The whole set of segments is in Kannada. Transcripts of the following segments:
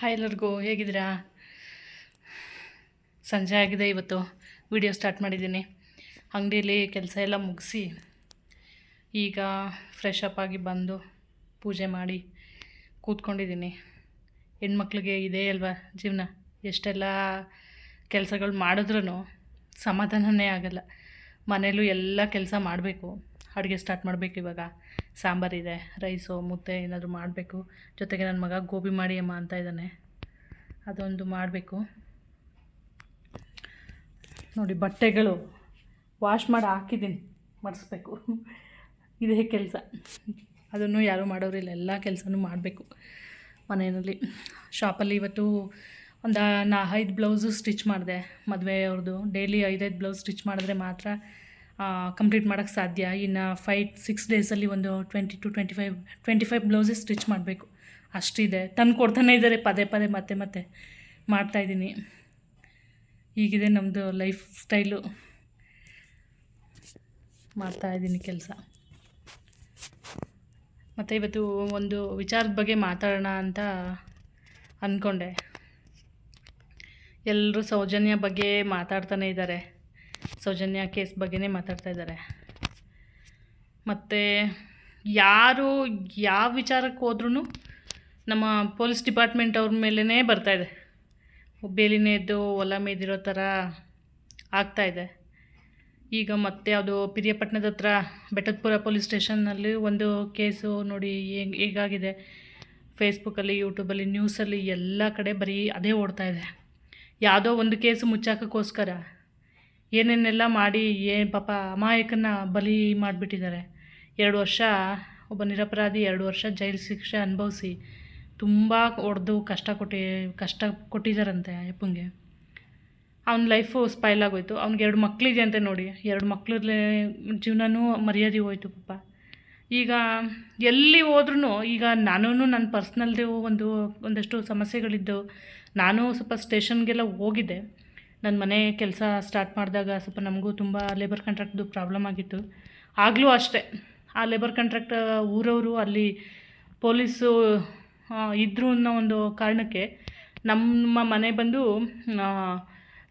ಹಾಯ್ ಎಲ್ಲರಿಗೂ ಹೇಗಿದ್ದೀರಾ? ಸಂಜೆ ಆಗಿದೆ ಇವತ್ತು. ವಿಡಿಯೋ ಸ್ಟಾರ್ಟ್ ಮಾಡಿದ್ದೀನಿ. ಅಂಗಡಿಯಲ್ಲಿ ಕೆಲಸ ಎಲ್ಲ ಮುಗಿಸಿ ಈಗ ಫ್ರೆಶ್ ಅಪ್ ಆಗಿ ಬಂದು ಪೂಜೆ ಮಾಡಿ ಕೂತ್ಕೊಂಡಿದ್ದೀನಿ. ಹೆಣ್ಮಕ್ಳಿಗೆ ಇದೇ ಅಲ್ವಾ ಜೀವನ? ಎಷ್ಟೆಲ್ಲ ಕೆಲಸಗಳು ಮಾಡಿದ್ರೂ ಸಮಾಧಾನನೇ ಆಗಲ್ಲ. ಮನೇಲೂ ಎಲ್ಲ ಕೆಲಸ ಮಾಡಬೇಕು. ಅಡುಗೆ ಸ್ಟಾರ್ಟ್ ಮಾಡಬೇಕು ಇವಾಗ. ಸಾಂಬಾರಿದೆ ರೈಸು ಮುದ್ದೆ ಏನಾದರೂ ಮಾಡಬೇಕು. ಜೊತೆಗೆ ನನ್ನ ಮಗ ಗೋಬಿ ಮಾಡಿ ಅಮ್ಮ ಅಂತ ಇದ್ದಾನೆ. ಅದೊಂದು ಮಾಡಬೇಕು. ನೋಡಿ, ಬಟ್ಟೆಗಳು ವಾಶ್ ಮಾಡಿ ಹಾಕಿದ್ದೀನಿ. ಮಡಿಸ್ಬೇಕು ಇದೇ ಕೆಲಸ. ಅದನ್ನು ಯಾರೂ ಮಾಡೋರಿಲ್ಲ ಎಲ್ಲ ಕೆಲಸನೂ ಮಾಡಬೇಕು ಮನೆಯಲ್ಲಿ. ಶಾಪಲ್ಲಿ ಇವತ್ತು ಒಂದು ನಾ ಐದು ಬ್ಲೌಸು ಸ್ಟಿಚ್ ಮಾಡಿದೆ. ಮದುವೆ ಅವ್ರದ್ದು ಡೈಲಿ ಐದೈದು ಬ್ಲೌಸ್ ಸ್ಟಿಚ್ ಮಾಡಿದ್ರೆ ಮಾತ್ರ ಕಂಪ್ಲೀಟ್ ಮಾಡೋಕ್ಕೆ ಸಾಧ್ಯ. ಇನ್ನು ಫೈವ್ ಸಿಕ್ಸ್ ಡೇಸಲ್ಲಿ ಒಂದು twenty two twenty five twenty five blouses stitch ಮಾಡಬೇಕು. ಅಷ್ಟಿದೆ. ತಂದು ಕೊಡ್ತಾನೆ ಇದ್ದಾರೆ. ಪದೇ ಪದೇ ಮತ್ತೆ ಮತ್ತೆ ಮಾಡ್ತಾಯಿದ್ದೀನಿ ಈಗಿದೆ ನಮ್ಮದು ಲೈಫ್ ಸ್ಟೈಲು ಮಾಡ್ತಾಯಿದ್ದೀನಿ ಕೆಲಸ. ಮತ್ತು ಇವತ್ತು ಒಂದು ವಿಚಾರದ ಬಗ್ಗೆ ಮಾತಾಡೋಣ ಅಂತ ಅಂದ್ಕೊಂಡೆ ಎಲ್ಲರೂ ಸೌಜನ್ಯ ಬಗ್ಗೆ ಮಾತಾಡ್ತಾನೆ ಇದ್ದಾರೆ. ಸೌಜನ್ಯ ಕೇಸ್ ಬಗ್ಗೆನೇ ಮಾತಾಡ್ತಾ ಇದ್ದಾರೆ. ಮತ್ತು ಯಾರು ಯಾವ ವಿಚಾರಕ್ಕೆ ಹೋದ್ರೂ ನಮ್ಮ ಪೊಲೀಸ್ ಡಿಪಾರ್ಟ್ಮೆಂಟ್ ಅವ್ರ ಮೇಲೇ ಬರ್ತಾಯಿದೆ ಬೇಲಿನೇ ಎದ್ದು ಹೊಲ ಮೇದಿರೋ ಥರ ಆಗ್ತಾಯಿದೆ ಈಗ ಮತ್ತೆ ಅದು ಪಿರಿಯಪಟ್ಟಣದ ಹತ್ರ ಬೆಟ್ಟದಪುರ ಪೊಲೀಸ್ ಸ್ಟೇಷನ್ನಲ್ಲಿ ಒಂದು ಕೇಸು ನೋಡಿ ಹೇಗೆ, ಹೇಗಾಗಿದೆ. ಫೇಸ್ಬುಕ್ಕಲ್ಲಿ, ಯೂಟ್ಯೂಬಲ್ಲಿ, ನ್ಯೂಸಲ್ಲಿ ಎಲ್ಲ ಕಡೆ ಬರೀ ಅದೇ ಓಡ್ತಾ ಇದೆ. ಯಾವುದೋ ಒಂದು ಕೇಸು ಮುಚ್ಚಾಕೋಕ್ಕೋಸ್ಕರ ಏನೇನೆಲ್ಲ ಮಾಡಿ ಏ ಪಾಪ ಅಮಾಯಕನ ಬಲಿ ಮಾಡಿಬಿಟ್ಟಿದ್ದಾರೆ. ಎರಡು ವರ್ಷ, ಒಬ್ಬ ನಿರಪರಾಧಿ ಎರಡು ವರ್ಷ ಜೈಲು ಶಿಕ್ಷೆ ಅನುಭವಿಸಿ ತುಂಬ ಹೊಡೆದು ಕಷ್ಟ ಕೊಟ್ಟಿ, ಕಷ್ಟ ಕೊಟ್ಟಿದ್ದಾರಂತೆ ಅಯ್ಯಪ್ಪಂಗೆ. ಅವ್ನ ಲೈಫು ಸ್ಪೈಲ್ ಆಗೋಯ್ತು. ಅವ್ನಿಗೆ ಎರಡು ಮಕ್ಕಳಿದೆ ಅಂತ ನೋಡಿ. ಎರಡು ಮಕ್ಕಳಲ್ಲೇ ಜೀವನನೂ ಮರ್ಯಾದೆ ಹೋಯ್ತು ಪಾಪ. ಈಗ ಎಲ್ಲಿ ಹೋದ್ರೂ ಈಗ ನಾನೂ ನನ್ನ ಪರ್ಸ್ನಲ್ದು ಒಂದು, ಒಂದಷ್ಟು ಸಮಸ್ಯೆಗಳಿದ್ದು, ನಾನು ಸ್ವಲ್ಪ ಸ್ಟೇಷನ್ಗೆಲ್ಲ ಹೋಗಿದ್ದೆ. ನನ್ನ ಮನೆ ಕೆಲಸ ಸ್ಟಾರ್ಟ್ ಮಾಡಿದಾಗ ಸ್ವಲ್ಪ ನಮಗೂ ತುಂಬ ಲೇಬರ್ ಕಾಂಟ್ರಾಕ್ಟ್ದು ಪ್ರಾಬ್ಲಮ್ ಆಗಿತ್ತು. ಆಗಲೂ ಅಷ್ಟೇ. ಆ ಲೇಬರ್ ಕಾಂಟ್ರಾಕ್ಟ್ ಊರವರು ಅಲ್ಲಿ ಪೊಲೀಸು ಇದ್ದರು ಅನ್ನೋ ಒಂದು ಕಾರಣಕ್ಕೆ ನಮ್ಮ ಮನೆ ಬಂದು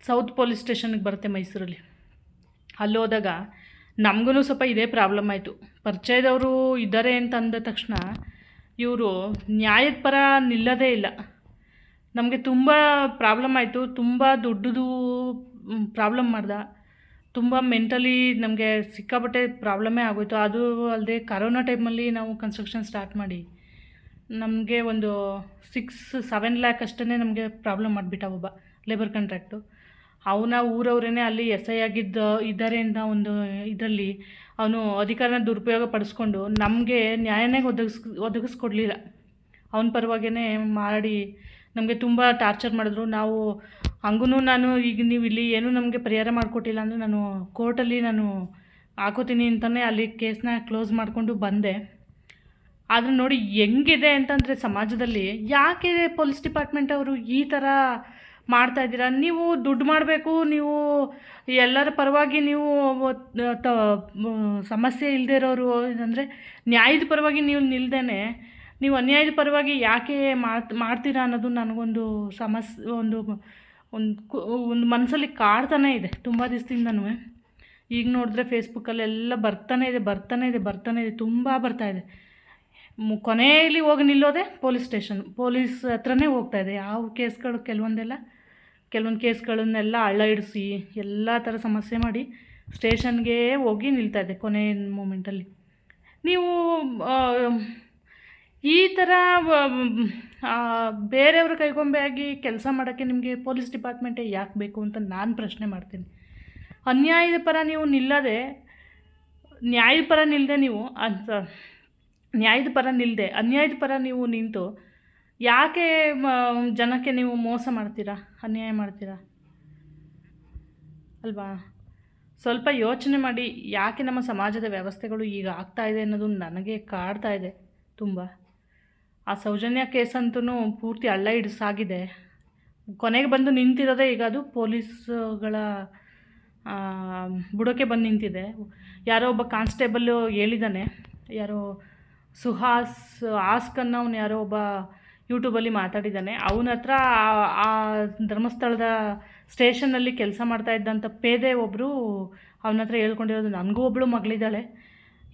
ಸೌತ್ ಪೊಲೀಸ್ ಸ್ಟೇಷನ್ಗೆ ಬರುತ್ತೆ ಮೈಸೂರಲ್ಲಿ. ಅಲ್ಲಿ ಹೋದಾಗ ನಮಗೂ ಸ್ವಲ್ಪ ಇದೇ ಪ್ರಾಬ್ಲಮ್ ಆಯಿತು. ಪರಿಚಯದವರು ಇದ್ದಾರೆ ಅಂತ ಅಂದ ತಕ್ಷಣ ಇವರು ನ್ಯಾಯದ ಪರ ನಿಲ್ಲದೇ ಇಲ್ಲ. ನಮಗೆ ತುಂಬ ಪ್ರಾಬ್ಲಮ್ ಆಯಿತು, ತುಂಬ ದೊಡ್ಡದು ಪ್ರಾಬ್ಲಮ್ ಮಾಡ್ದ. ತುಂಬ ಮೆಂಟಲಿ ನಮಗೆ ಸಿಕ್ಕಾಪಟ್ಟೆ ಪ್ರಾಬ್ಲಮ್ಮೇ ಆಗೋಯಿತು. ಅದು ಅಲ್ಲದೆ ಕರೋನಾ ಟೈಮಲ್ಲಿ ನಾವು ಕನ್ಸ್ಟ್ರಕ್ಷನ್ ಸ್ಟಾರ್ಟ್ ಮಾಡಿ, ನಮಗೆ ಒಂದು ಸಿಕ್ಸ್ ಸೆವೆನ್ ಲ್ಯಾಕ್ ಅಷ್ಟೇ ನಮಗೆ ಪ್ರಾಬ್ಲಮ್ ಮಾಡಿಬಿಟ್ಟ ಒಬ್ಬ ಲೇಬರ್ ಕಾಂಟ್ರಾಕ್ಟು ಅವನ ಊರವರೇ ಅಲ್ಲಿ ಎಸ್ ಐ ಆಗಿದ್ದ ಇದ್ದಾರೆ ಅಂತ ಒಂದು ಇದರಲ್ಲಿ ಅವನು ಅಧಿಕಾರನ ದುರುಪಯೋಗ ಪಡಿಸ್ಕೊಂಡು ನಮಗೆ ನ್ಯಾಯನೇ ಒದಗಿಸ್, ಒದಗಿಸ್ಕೊಡ್ಲಿಲ್ಲ. ಅವನ ಪರವಾಗೇ ಮಾಡಿ ನಮಗೆ ತುಂಬ ಟಾರ್ಚರ್ ಮಾಡಿದ್ರು. ನಾವು ಹಂಗೂ ನಾನು ಈಗ ನೀವು ಇಲ್ಲಿ ಏನೂ ನಮಗೆ ಪರಿಹಾರ ಮಾಡಿಕೊಟ್ಟಿಲ್ಲ ಅಂದರೆ ನಾನು ಕೋರ್ಟಲ್ಲಿ ನಾನು ಹಾಕೋತೀನಿ ಅಂತಲೇ ಅಲ್ಲಿ ಕೇಸನ್ನ ಕ್ಲೋಸ್ ಮಾಡಿಕೊಂಡು ಬಂದೆ. ಆದರೆ ನೋಡಿ ಹೆಂಗಿದೆ ಅಂತಂದರೆ ಸಮಾಜದಲ್ಲಿ ಯಾಕೆ ಪೊಲೀಸ್ ಡಿಪಾರ್ಟ್ಮೆಂಟ್ ಅವರು ಈ ಥರ ಮಾಡ್ತಾ ಇದ್ದೀರಾ? ನೀವು ದುಡ್ಡು ಮಾಡಬೇಕು, ನೀವು ಎಲ್ಲರ ಪರವಾಗಿ ನೀವು ಸಮಸ್ಯೆ ಇಲ್ಲದೆ ಇರೋರು ಅಂದರೆ ನ್ಯಾಯದ ಪರವಾಗಿ ನೀವು ನಿಲ್ದೇ ನೀವು ಅನ್ಯಾಯದ ಪರವಾಗಿ ಯಾಕೆ ಮಾಡ್ತೀರಾ ಅನ್ನೋದು ನನಗೊಂದು ಸಮಸ್ಯೆ ಒಂದು ಒಂದು ಒಂದು ಮನಸ್ಸಲ್ಲಿ ಕಾಡ್ತಾನೇ ಇದೆ ತುಂಬ ದಿವಸದಿಂದನೂ. ಈಗ ನೋಡಿದ್ರೆ ಫೇಸ್ಬುಕ್ಕಲ್ಲೆಲ್ಲ ಬರ್ತಾನೆ ಇದೆ ಬರ್ತಾನೆ ಇದೆ ಬರ್ತಾನೆ ಇದೆ, ತುಂಬ ಬರ್ತಾ ಇದೆ. ಕೊನೆಯಲ್ಲಿ ಹೋಗಿ ನಿಲ್ಲೋದೆ ಪೊಲೀಸ್ ಸ್ಟೇಷನ್, ಪೊಲೀಸ್ ಹತ್ರನೇ ಹೋಗ್ತಾ ಇದೆ. ಯಾವ ಕೇಸ್ಗಳು ಕೆಲವೊಂದೆಲ್ಲ, ಕೆಲವೊಂದು ಕೇಸ್ಗಳನ್ನೆಲ್ಲ ಅಳ್ಳ ಇಡಿಸಿ ಎಲ್ಲ ಥರ ಸಮಸ್ಯೆ ಮಾಡಿ ಸ್ಟೇಷನ್ಗೆ ಹೋಗಿ ನಿಲ್ತಾ ಇದೆ ಕೊನೆ ಮೂಮೆಂಟಲ್ಲಿ ನೀವು ಈ ಥರ ಬೇರೆಯವ್ರ ಕೈಗೊಂಬೆ ಆಗಿ ಕೆಲಸ ಮಾಡೋಕ್ಕೆ ನಿಮಗೆ ಪೊಲೀಸ್ ಡಿಪಾರ್ಟ್ಮೆಂಟೇ ಯಾಕೆ ಬೇಕು ಅಂತ ನಾನು ಪ್ರಶ್ನೆ ಮಾಡ್ತೀನಿ. ಅನ್ಯಾಯದ ಪರ ನೀವು ನಿಲ್ಲದೆ, ನ್ಯಾಯದ ಪರ ನಿಲ್ಲದೆ ನೀವು ಅಂತ, ನ್ಯಾಯದ ಪರ ನಿಲ್ಲದೆ ಅನ್ಯಾಯದ ಪರ ನೀವು ನಿಂತು ಯಾಕೆ ಜನಕ್ಕೆ ನೀವು ಮೋಸ ಮಾಡ್ತೀರಾ, ಅನ್ಯಾಯ ಮಾಡ್ತೀರಾ? ಅಲ್ವಾ? ಸ್ವಲ್ಪ ಯೋಚನೆ ಮಾಡಿ ಯಾಕೆ ನಮ್ಮ ಸಮಾಜದ ವ್ಯವಸ್ಥೆಗಳು ಈಗ ಆಗ್ತಾ ಇದೆ ಅನ್ನೋದು ನನಗೆ ಕಾಡ್ತಾ ಇದೆ ತುಂಬ. ಆ ಸೌಜನ್ಯ ಕೇಸಂತೂ ಪೂರ್ತಿ ಹಳ್ಳ ಹಿಡಿಸಾಗಿದೆ. ಕೊನೆಗೆ ಬಂದು ನಿಂತಿರೋದೇ ಈಗ ಅದು ಪೊಲೀಸ್ಗಳ ಬುಡಕ್ಕೆ ಬಂದು ನಿಂತಿದೆ. ಯಾರೋ ಒಬ್ಬ ಕಾನ್ಸ್ಟೇಬಲ್ಲು ಹೇಳಿದ್ದಾನೆ ಯಾರೋ ಸುಹಾಸ್ ಅನ್ನೋನು ಯಾರೋ ಒಬ್ಬ ಯೂಟ್ಯೂಬಲ್ಲಿ ಮಾತಾಡಿದ್ದಾನೆ ಅವನ ಹತ್ರ ಆ ಧರ್ಮಸ್ಥಳದ ಸ್ಟೇಷನ್ನಲ್ಲಿ ಕೆಲಸ ಮಾಡ್ತಾ ಇದ್ದಂಥ ಪೇದೆ ಒಬ್ಬರು ಅವನ ಹತ್ರ ಹೇಳ್ಕೊಂಡಿರೋದು. ನನಗೂ ಒಬ್ಬಳು ಮಗಳಿದ್ದಾಳೆ.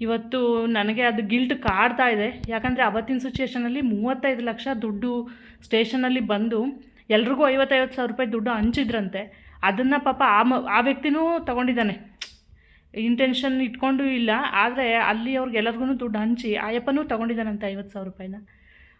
ಇವತ್ತು ನನಗೆ ಅದು ಗಿಲ್ಟ್ ಕಾಡ್ತಾ ಇದೆ. ಯಾಕಂದರೆ ಅವತ್ತಿನ ಸಿಚುವೇಷನಲ್ಲಿ ಮೂವತ್ತೈದು ಲಕ್ಷ ದುಡ್ಡು ಸ್ಟೇಷನಲ್ಲಿ ಬಂದು ಎಲ್ರಿಗೂ ಐವತ್ತೈವತ್ತು ಸಾವಿರ ರೂಪಾಯಿ ದುಡ್ಡು ಹಂಚಿದ್ರಂತೆ. ಅದನ್ನು ಪಾಪ ಆ ಮ, ಆ ವ್ಯಕ್ತಿನೂ ತೊಗೊಂಡಿದ್ದಾನೆ. ಇಂಟೆನ್ಷನ್ ಇಟ್ಕೊಂಡು ಇಲ್ಲ. ಆದರೆ ಅಲ್ಲಿ ಅವ್ರಿಗೆ ಎಲ್ಲರಿಗೂ ದುಡ್ಡು ಹಂಚಿ ಆಯಪ್ಪನೂ ತೊಗೊಂಡಿದ್ದಾನಂತೆ ಐವತ್ತು ಸಾವಿರ ರೂಪಾಯಿನ.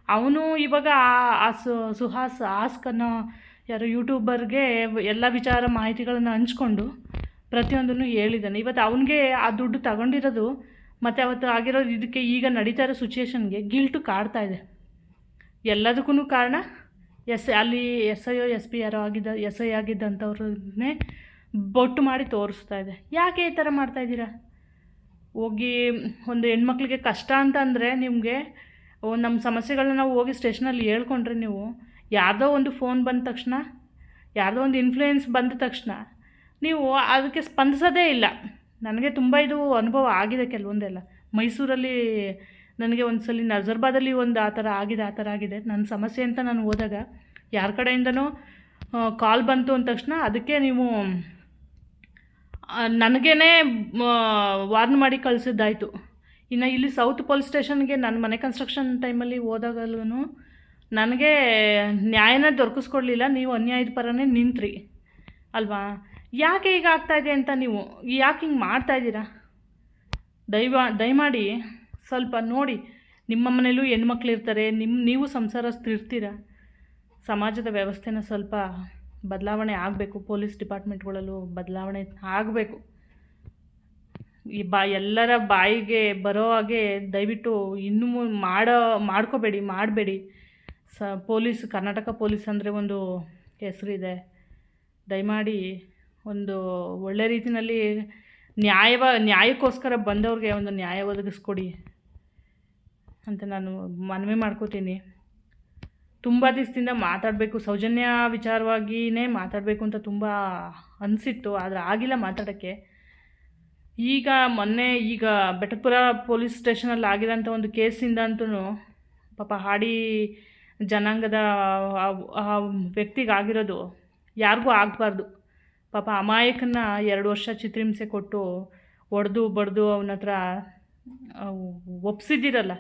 ಅವನು ಇವಾಗ ಆ- ಸು- ಸುಹಾಸ್ ಆಸ್ಕ್ ಅನ್ನೋ ಯಾರು ಯೂಟ್ಯೂಬರ್ಗೆ ಎಲ್ಲ ವಿಚಾರ ಮಾಹಿತಿಗಳನ್ನು ಹಂಚ್ಕೊಂಡು ಪ್ರತಿಯೊಂದನ್ನು ಹೇಳಿದ್ದಾನೆ. ಇವತ್ತು ಅವನಿಗೆ ಆ ದುಡ್ಡು ತಗೊಂಡಿರೋದು ಮತ್ತು ಅವತ್ತು ಆಗಿರೋ ಇದಕ್ಕೆ ಈಗ ನಡೀತಾ ಇರೋ ಸಿಚುವೇಷನ್ಗೆ ಗಿಲ್ಟು ಕಾಡ್ತಾ ಇದೆ. ಎಲ್ಲದಕ್ಕೂ ಕಾರಣ ಎಸ್, ಅಲ್ಲಿ S I O S P ಯಾರೋ ಆಗಿದ್ದ ಎಸ್ ಐ ಆಗಿದ್ದಂಥವ್ರನ್ನೇ ಬೊಟ್ಟು ಮಾಡಿ ತೋರಿಸ್ತಾ ಇದೆ. ಯಾಕೆ ಈ ಥರ ಮಾಡ್ತಾಯಿದ್ದೀರಾ ಹೋಗಿ ಒಂದು ಹೆಣ್ಮಕ್ಳಿಗೆ ಕಷ್ಟ ಅಂತ ಅಂದರೆ ನಿಮಗೆ ನಮ್ಮ ಸಮಸ್ಯೆಗಳನ್ನ ನಾವು ಹೋಗಿ ಸ್ಟೇಷನಲ್ಲಿ ಹೇಳ್ಕೊಂಡ್ರೆ ನೀವು ಯಾವುದೋ ಒಂದು ಫೋನ್ ಬಂದ ತಕ್ಷಣ ಯಾವುದೋ ಒಂದು ಇನ್ಫ್ಲೂಯೆನ್ಸ್ ಬಂದ ತಕ್ಷಣ ನೀವು ಅದಕ್ಕೆ ಸ್ಪಂದಿಸೋದೇ ಇಲ್ಲ. ನನಗೆ ತುಂಬ ಇದು ಅನುಭವ ಆಗಿದೆ ಕೆಲವೊಂದೆಲ್ಲ. ಮೈಸೂರಲ್ಲಿ ನನಗೆ ಒಂದು ಸಲ ನಜರ್ಬಾದಲ್ಲಿ ಒಂದು ಆ ಥರ ಆಗಿದೆ, ಆ ಥರ ಆಗಿದೆ. ನನ್ನ ಸಮಸ್ಯೆ ಅಂತ ನಾನು ಹೋದಾಗ ಯಾರ ಕಡೆಯಿಂದನೂ ಕಾಲ್ ಬಂತು ಅಂದ ತಕ್ಷಣ ಅದಕ್ಕೆ ನೀವು ನನಗೇ ವಾರ್ನ್ ಮಾಡಿ ಕಳಿಸಿದ್ದಾಯಿತು. ಇನ್ನು ಇಲ್ಲಿ ಸೌತ್ ಪೊಲೀಸ್ ಸ್ಟೇಷನ್ಗೆ ನನ್ನ ಮನೆ ಕನ್ಸ್ಟ್ರಕ್ಷನ್ ಟೈಮಲ್ಲಿ ಹೋದಾಗಲೂ ನನಗೆ ನ್ಯಾಯನ ದೊರಕಿಸ್ಕೊಡ್ಲಿಲ್ಲ. ನೀವು ಅನ್ಯಾಯದ ಪರನೇ ನಿಂತ್ರಿ. ಅಲ್ವಾ? ಯಾಕೆ ಈಗ ಆಗ್ತಾಯಿದೆ ಅಂತ ನೀವು ಯಾಕೆ ಹಿಂಗೆ ಮಾಡ್ತಾಯಿದ್ದೀರಾ ದಯವಾ, ದಯಮಾಡಿ ಸ್ವಲ್ಪ ನೋಡಿ. ನಿಮ್ಮ ಮನೇಲೂ ಹೆಣ್ಮಕ್ಳು ಇರ್ತಾರೆ ನಿಮ್ಮ ನೀವು ಸಂಸಾರಸ್ಥಿರ್ತೀರ ಸಮಾಜದ ವ್ಯವಸ್ಥೆನ ಸ್ವಲ್ಪ ಬದಲಾವಣೆ ಆಗಬೇಕು, ಪೊಲೀಸ್ ಡಿಪಾರ್ಟ್ಮೆಂಟ್ಗಳಲ್ಲೂ ಬದಲಾವಣೆ ಆಗಬೇಕು. ಈ ಬಾ, ಎಲ್ಲರ ಬಾಯಿಗೆ ಬರೋ ಹಾಗೆ ದಯವಿಟ್ಟು ಇನ್ನೂ ಮಾಡೋ, ಮಾಡ್ಕೋಬೇಡಿ, ಮಾಡಬೇಡಿ. ಸ, ಪೊಲೀಸ್, ಕರ್ನಾಟಕ ಪೊಲೀಸ್ ಅಂದರೆ ಒಂದು ಹೆಸರಿದೆ. ದಯಮಾಡಿ ಒಂದು ಒಳ್ಳೆ ರೀತಿಯಲ್ಲಿ ನ್ಯಾಯವ, ನ್ಯಾಯಕ್ಕೋಸ್ಕರ ಬಂದವ್ರಿಗೆ ಒಂದು ನ್ಯಾಯ ಒದಗಿಸ್ಕೊಡಿ ಅಂತ ನಾನು ಮನವಿ ಮಾಡ್ಕೋತೀನಿ. ತುಂಬ ದಿವಸದಿಂದ ಮಾತಾಡಬೇಕು, ಸೌಜನ್ಯ ವಿಚಾರವಾಗಿಯೇ ಮಾತಾಡಬೇಕು ಅಂತ ತುಂಬ ಅನಿಸಿತ್ತು, ಆದರೆ ಆಗಿಲ್ಲ ಮಾತಾಡೋಕ್ಕೆ. ಈಗ ಮೊನ್ನೆ ಈಗ ಬೆಟ್ಟಪುರ ಪೊಲೀಸ್ ಸ್ಟೇಷನಲ್ಲಿ ಆಗಿರೋಂಥ ಒಂದು ಕೇಸಿಂದ ಅಂತೂ ಪಾಪ ಹಾಡಿ ಜನಾಂಗದ ವ್ಯಕ್ತಿಗಾಗಿರೋದು ಯಾರಿಗೂ ಆಗಬಾರ್ದು. ಪಾಪ ಅಮಾಯಕನ ಎರಡು ವರ್ಷ ಚಿತ್ರಹಿಂಸೆ ಕೊಟ್ಟು ಒಡೆದು ಬಡ್ದು ಅವನ ಹತ್ರ ಒಪ್ಸಿದ್ದೀರಲ್ಲ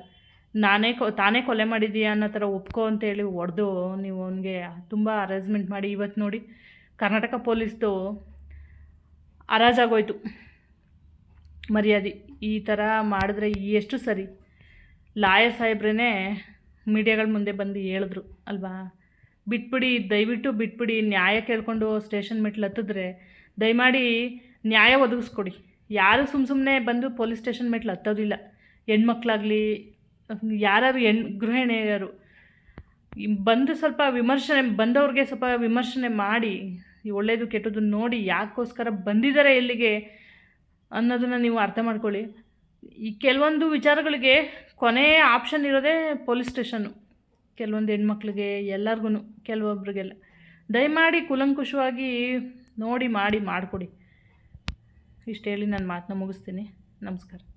ನಾನೇ ಕೊ, ತಾನೇ ಕೊಲೆ ಮಾಡಿದ್ದೀಯ ಅನ್ನೋ ಥರ ಒಪ್ಕೊ ಅಂತೇಳಿ ಒಡೆದು ನೀವು ಅವನಿಗೆ ತುಂಬ ಅರೇಂಜ್ಮೆಂಟ್ ಮಾಡಿ ಇವತ್ತು ನೋಡಿ. ಕರ್ನಾಟಕ ಪೊಲೀಸ್ದು ಅರಾಜಾಗೋಯ್ತು ಮರ್ಯಾದೆ. ಈ ಥರ ಮಾಡಿದ್ರೆ ಎಷ್ಟು ಸರಿ. ಲಾಯರ್ ಸಾಹೇಬ್ರೇ ಮೀಡಿಯಾಗಳ ಮುಂದೆ ಬಂದು ಹೇಳಿದ್ರು, ಅಲ್ವಾ? ಬಿಟ್ಬಿಡಿ, ದಯವಿಟ್ಟು ಬಿಟ್ಬಿಡಿ, ನ್ಯಾಯ ಕೇಳಿಕೊಂಡು ಸ್ಟೇಷನ್ ಮೆಟ್ಲು ಹತ್ತಿದ್ರೆ ದಯಮಾಡಿ ನ್ಯಾಯ ಒದಗಿಸ್ಕೊಡಿ. ಯಾರು ಸುಮ್ಮ ಸುಮ್ಮನೆ ಬಂದು ಪೊಲೀಸ್ ಸ್ಟೇಷನ್ ಮೆಟ್ಲು ಹತ್ತೋದಿಲ್ಲ. ಹೆಣ್ಮಕ್ಳಾಗಲಿ ಯಾರು ಹೆಣ್, ಗೃಹಿಣಿಯರು, ಬಂದು ಸ್ವಲ್ಪ ವಿಮರ್ಶನೆ, ಬಂದವ್ರಿಗೆ ಸ್ವಲ್ಪ ವಿಮರ್ಶನೆ ಮಾಡಿ ಒಳ್ಳೆಯದು ಕೆಟ್ಟದ್ದು ನೋಡಿ ಯಾಕೋಸ್ಕರ ಬಂದಿದ್ದಾರೆ ಎಲ್ಲಿಗೆ ಅನ್ನೋದನ್ನು ನೀವು ಅರ್ಥ ಮಾಡ್ಕೊಳ್ಳಿ. ಈ ಕೆಲವೊಂದು ವಿಚಾರಗಳಿಗೆ ಕೊನೆಯ ಆಪ್ಷನ್ ಇರೋದೇ ಪೊಲೀಸ್ ಸ್ಟೇಷನ್ನು. ಕೆಲವೊಂದು ಹೆಣ್ಮಕ್ಳಿಗೆ ಎಲ್ಲರಿಗೂ ಕೆಲವೊಬ್ರಿಗೆಲ್ಲ. ದಯಮಾಡಿ ಕುಲಂಕುಷವಾಗಿ ನೋಡಿ ಮಾಡಿ ಮಾಡಿಕೊಡಿ. ಇಷ್ಟು ಹೇಳಿ ನಾನು ಮಾತನ್ನ ಮುಗಿಸ್ತೀನಿ. ನಮಸ್ಕಾರ.